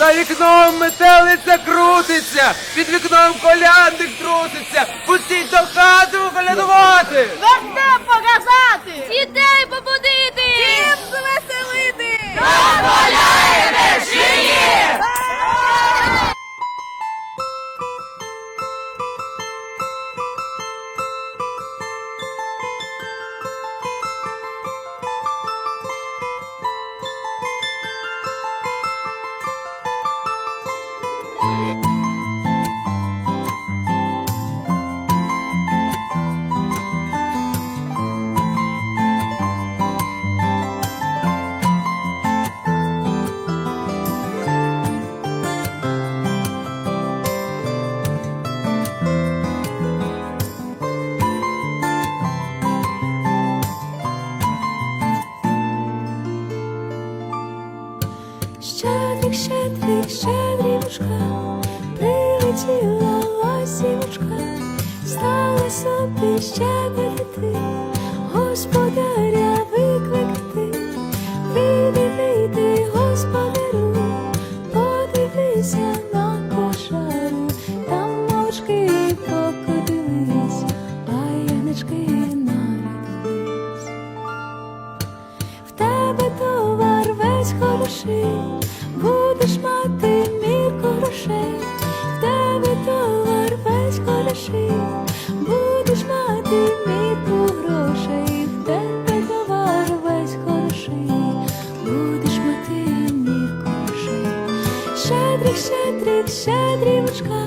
За вікном метелиця крутиться, під вікном колядник труситься. Пустіть до хати колядувати. Верте показати! Дітей Bye. Щедрик, щедрик, щедрівочка, прилетіла ласівочка, стала собі щебетати, господаря весь будеш мати мірку грошей, в тебе товар весь хороший, будеш мати мірку грошей, в тебе товар весь хороший, будеш мати мірку грошей. Щедрик, щедрик, щедрівочка,